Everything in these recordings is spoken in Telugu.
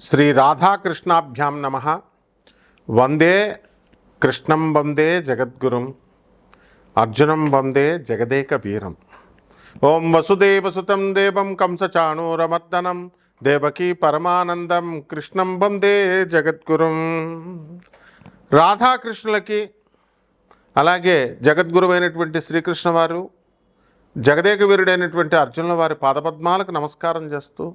శ్రీ రాధాకృష్ణాభ్యాం నమ. వందే కృష్ణం వందే జగద్గురుం. అర్జునం వందే జగదేక వీరం ఓం వసుదేవసుతం దేవం కంసచాణూరమర్దనం. దేవకీ పరమానందం కృష్ణం వందే జగద్గురుం. రాధాకృష్ణులకి అలాగే జగద్గురువైనటువంటి శ్రీకృష్ణ వారు జగదేక వీరుడైనటువంటి అర్జునుల వారి పాదపద్మాలకు నమస్కారం చేస్తూ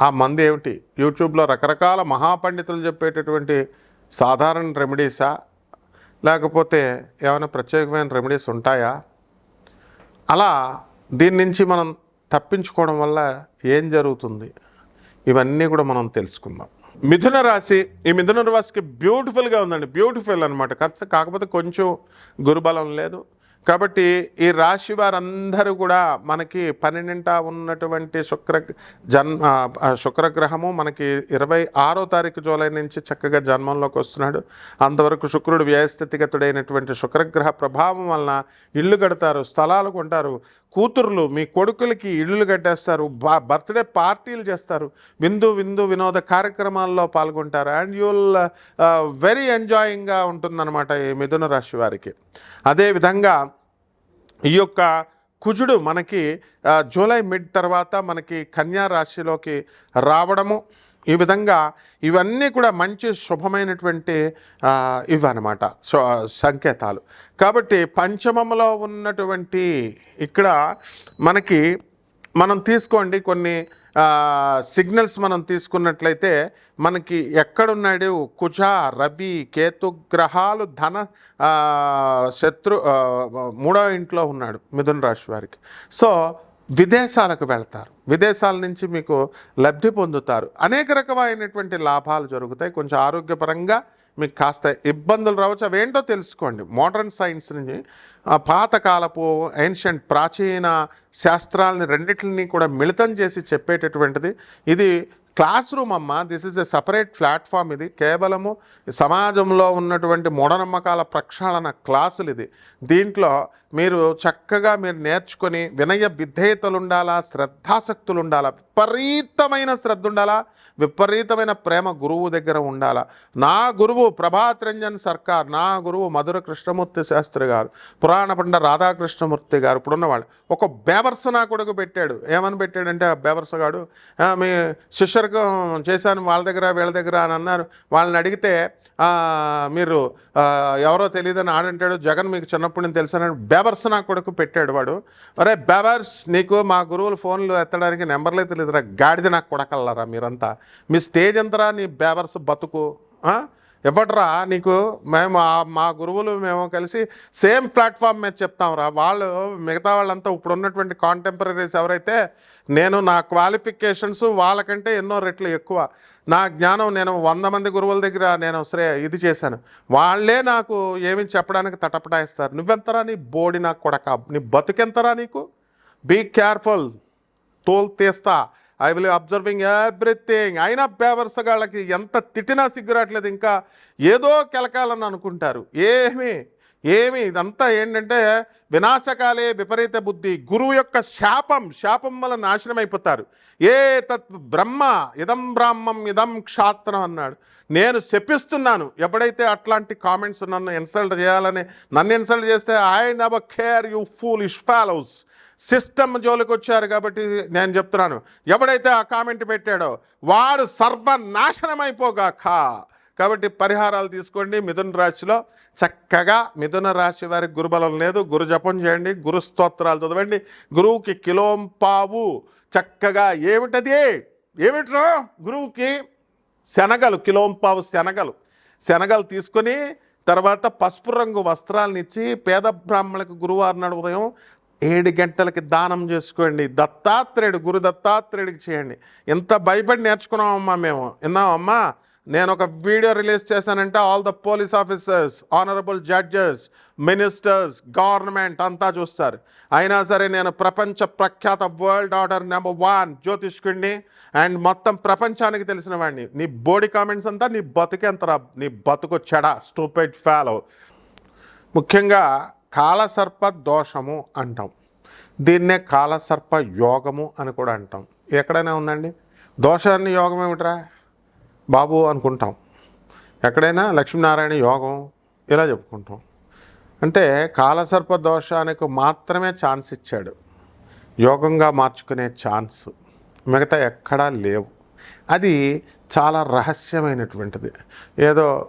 ఆ మందు ఏమిటి? యూట్యూబ్లో రకరకాల మహాపండితులు చెప్పేటటువంటి సాధారణ రెమెడీసా? లేకపోతే ఏమైనా ప్రత్యేకమైన రెమెడీస్ ఉంటాయా? అలా దీని నుంచి మనం తప్పించుకోవడం వల్ల ఏం జరుగుతుంది? ఇవన్నీ కూడా మనం తెలుసుకుందాం. మిథున రాశి ఈ మిథున రాశికి బ్యూటిఫుల్గా ఉందండి. బ్యూటిఫుల్ అనమాట కాకపోతే కొంచెం గురుబలం లేదు. కాబట్టి ఈ రాశి వారందరూ కూడా మనకి పన్నెండింట ఉన్నటువంటి శుక్ర జన్మ శుక్రగ్రహము మనకి ఇరవై ఆరో తారీఖు జూలై నుంచి చక్కగా జన్మంలోకి వస్తున్నాడు. అంతవరకు శుక్రుడు వ్యయస్థితిగతుడైనటువంటి శుక్రగ్రహ ప్రభావం వలన ఇల్లు కడతారు స్థలాలు కొంటారు. కూతుర్లు మీ కొడుకులకి ఇళ్ళు కట్టేస్తారు బా బర్త్డే పార్టీలు చేస్తారు విందు విందు వినోద కార్యక్రమాల్లో పాల్గొంటారు అండ్ యుల్ వెరీ ఎంజాయింగ్గా ఉంటుందన్నమాట ఈ మిథున రాశి వారికి. అదేవిధంగా ఈ యొక్క కుజుడు మనకి uh, జూలై మిడ్ తర్వాత మనకి కన్యా రాశిలోకి రావడము ఈ విధంగా ఇవన్నీ కూడా మంచి శుభమైనటువంటి ఇవన్నమాట సో సంకేతాలు. కాబట్టి పంచమంలో ఉన్నటువంటి ఇక్కడ మనకి మనం తీసుకోండి కొన్ని సిగ్నల్స్ మనం తీసుకున్నట్లయితే మనకి ఎక్కడున్నాడు? కుజ రవి కేతు గ్రహాలు ధన శత్రు మూడో ఇంట్లో ఉన్నాడు మిథున రాశి వారికి. సో విదేశాలకు వెళ్తారు. విదేశాల నుంచి మీకు లబ్ధి పొందుతారు. అనేక రకమైనటువంటి లాభాలు జరుగుతాయి. కొంచెం ఆరోగ్యపరంగా మీకు కాస్త ఇబ్బందులు రావచ్చు. అవేంటో తెలుసుకోండి. మోడర్న్ సైన్స్ నుంచి ఆ పాతకాలపు ఏన్షియంట్ ప్రాచీన శాస్త్రాలని రెండింటిని కూడా మిళితం చేసి చెప్పేటటువంటిది. ఇది క్లాస్ రూమ్ అమ్మ. This is a separate platform ఇది. కేవలము సమాజంలో ఉన్నటువంటి మూఢనమ్మకాల ప్రక్షాళన క్లాసులు ఇది. దీంట్లో మీరు చక్కగా మీరు నేర్చుకొని వినయ విధేయతలు ఉండాలా శ్రద్ధాసక్తులు ఉండాలా విపరీతమైన శ్రద్ధ ఉండాలా విపరీతమైన ప్రేమ గురువు దగ్గర ఉండాలా? నా గురువు ప్రభాత్ రంజన్ సర్కార్ నా గురువు మధుర కృష్ణమూర్తి శాస్త్రి గారు పురాణ పండ రాధాకృష్ణమూర్తి గారు ఇప్పుడున్నవాడు ఒక బేవర్స నా కొడుకు పెట్టాడు. ఏమని పెట్టాడంటే ఆ బేవర్సగాడు మీ శిష్యర్గం చేశాను వాళ్ళ దగ్గర వీళ్ళ దగ్గర అని అన్నారు. వాళ్ళని అడిగితే మీరు ఎవరో తెలియదని ఆడంటాడు జగన్ మీకు చిన్నప్పటి నుంచి తెలుసని బేవర్స్ నా కొడుకు పెట్టాడు వాడు. అరే బేవర్స్ నీకు మా గురువులు ఫోన్లు ఎత్తడానికి నెంబర్లే తెలియదురా గాడిద నాకు కొడకల్లారా మీరంతా. మీ స్టేజ్ ఎంతరా నీ బేవర్స్ బతుకు ఇవ్వట్రా నీకు? మేము మా గురువులు మేము కలిసి సేమ్ ప్లాట్ఫామ్ మీద చెప్తాంరా వాళ్ళు మిగతా వాళ్ళంతా ఇప్పుడు ఉన్నటువంటి కాంటెంపరీస్ ఎవరైతే నేను నా క్వాలిఫికేషన్స్ వాళ్ళకంటే ఎన్నో రెట్లు ఎక్కువ. నా జ్ఞానం నేను వంద మంది గురువుల దగ్గర నేను శ్రే ఇది చేశాను. వాళ్ళే నాకు ఏమి చెప్పడానికి తటపటాయిస్తారు. నువ్వెంతరా నీ బోడి నాకు కొడక? నీ బతుకెంతరా నీకు? బీ కేర్ఫుల్ తోలు తీస్తా. ఐ విల్ అబ్జర్వింగ్ ఎవ్రీథింగ్ అయినా పేవర్సగాళ్ళకి ఎంత తిట్టినా సిగ్గురాట్లేదు ఇంకా ఏదో కెలకాలని అనుకుంటారు. ఏమి? ఏమి? ఇదంతా ఏంటంటే వినాశకాలే విపరీత బుద్ధి. గురువు యొక్క శాపం శాపం వల్ల నాశనం అయిపోతారు. ఏ తత్ బ్రహ్మ ఇదం బ్రాహ్మం ఇదం క్షాత్రం అన్నాడు. నేను శపిస్తున్నాను. ఎప్పుడైతే అట్లాంటి కామెంట్స్ నన్ను ఇన్సల్ట్ చేయాలని నన్ను ఇన్సల్ట్ చేస్తే I never care you foolish fellows system జోలికి వచ్చారు కాబట్టి నేను చెప్తున్నాను. ఎవడైతే ఆ కామెంట్ పెట్టాడో వాడు సర్వనాశనమైపోగాక. కాబట్టి పరిహారాలు తీసుకోండి. మిథున రాశిలో చక్కగా మిథున రాశి వారికి గురుబలం లేదు. గురు జపం చేయండి. గురు స్తోత్రాలు చదవండి. గురువుకి కిలోంపావు చక్కగా ఏమిటది? ఏమిట్రా? గురువుకి శనగలు కిలోంపావు శనగలు. శనగలు తీసుకొని తర్వాత పసుపు రంగు వస్త్రాలను ఇచ్చి పేద బ్రాహ్మణులకు గురువారం నాడు ఉదయం ఏడు గంటలకి దానం చేసుకోండి. దత్తాత్రేయుడు గురు దత్తాత్రేయుడికి చేయండి. ఎంత భయపడి నేర్చుకున్నామమ్మా మేము. విన్నామమ్మా నేను ఒక వీడియో రిలీజ్ చేశానంటే all the police officers honourable judges ministers government అంతా చూస్తారు. అయినా సరే నేను ప్రపంచ ప్రఖ్యాత వరల్డ్ ఆర్డర్ నెంబర్ వన్ జ్యోతిష్కుడిని అండ్ మొత్తం ప్రపంచానికి తెలిసిన వాడిని. నీ బోడీ కామెంట్స్ అంతా నీ బతుకెంతరా నీ బతుకు చెడ స్టూపెడ్ ఫాలో. ముఖ్యంగా కాలసర్ప దోషము అంటాం. దీన్నే కాలసర్ప యోగము అని కూడా అంటాం. ఎక్కడైనా ఉందండి? దోషాన్ని యోగం ఏమిట్రా? బాబు అనుకుంటాం. ఎక్కడైనా లక్ష్మీనారాయణ యోగం ఇలా చెప్పుకుంటాం. అంటే కాలసర్ప దోషానికి మాత్రమే ఛాన్స్ ఇచ్చాడు. యోగంగా మార్చుకునే ఛాన్స్ మిగతా ఎక్కడా లేవు. అది చాలా రహస్యమైనటువంటిది. ఏదో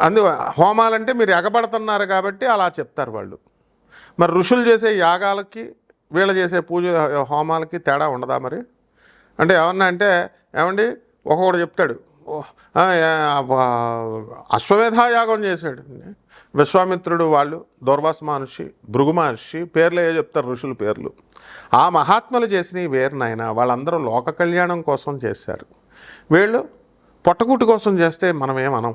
అందు హోమాలంటే మీరు ఎగబడుతున్నారు కాబట్టి అలా చెప్తారు వాళ్ళు. మరి ఋషులు చేసే యాగాలకి వీళ్ళు చేసే పూజ హోమాలకి తేడా ఉండదా మరి? అంటే ఏమన్నా అంటే ఏమండి? ఒక్కొక్కడు చెప్తాడు "ఓ, అశ్వమేధ యాగం చేశాడు. విశ్వామిత్రుడు వాళ్ళు దూర్వాస మహర్షి భృగు మహర్షి పేర్లు ఏ చెప్తారు ఋషుల పేర్లు. ఆ మహాత్ములు చేసినవి వేరు నాయన వాళ్ళందరూ లోక కళ్యాణం కోసం చేశారు. వీళ్ళు పొట్టకూటి కోసం చేస్తే మనం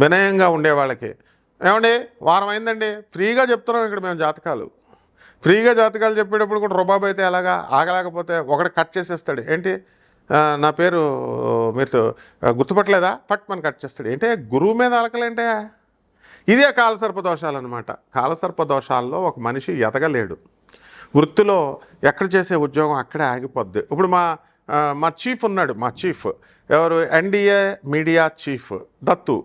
వినయంగా ఉండే వాళ్ళకి. ఏమండి? వారం అయిందండి. ఫ్రీగా చెప్తున్నాం ఇక్కడ మేము జాతకాలు. ఫ్రీగా జాతకాలు చెప్పేటప్పుడు కూడా రుబాబ్ అయితే ఎలాగా ఆగలేకపోతే ఒకటి కట్ చేసేస్తాడు. ఏంటి? నా పేరు మీరు గుర్తుపట్టలేదా? పట్ మన కట్ చేస్తాడు. ఏంటి? గురువు మీద అలకలేంటే? ఇదే కాలసర్ప దోషాలు అనమాట కాలసర్ప దోషాల్లో ఒక మనిషి ఎదగలేడు. వృత్తిలో ఎక్కడ చేసే ఉద్యోగం అక్కడే ఆగిపోద్ది. ఇప్పుడు మా మా చీఫ్ ఉన్నాడు మా చీఫ్. ఎవరు? NDA media chief Dattu.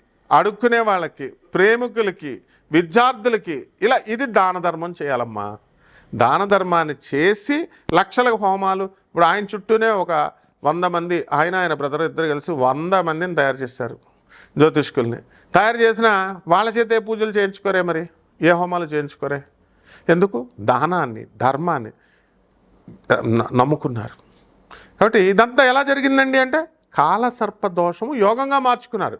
అడుక్కునే వాళ్ళకి ప్రేమికులకి విద్యార్థులకి ఇలా ఇది దాన ధర్మం చేయాలమ్మా. దాన ధర్మాన్ని చేసి లక్షల హోమాలు. ఇప్పుడు ఆయన చుట్టూనే ఒక వంద మంది ఆయన ఆయన బ్రదర్ ఇద్దరు కలిసి వంద మందిని తయారు చేశారు జ్యోతిష్కుల్ని. తయారు చేసిన వాళ్ళ చేత ఏ పూజలు చేయించుకోరే మరి? ఏ హోమాలు చేయించుకోరే? ఎందుకు? దానాన్ని ధర్మాన్ని నమ్ముకున్నారు. కాబట్టి ఇదంతా ఎలా జరిగిందండి అంటే కాలసర్ప దోషము యోగంగా మార్చుకున్నారు.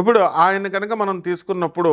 ఇప్పుడు ఆయన కనుక మనం తీసుకున్నప్పుడు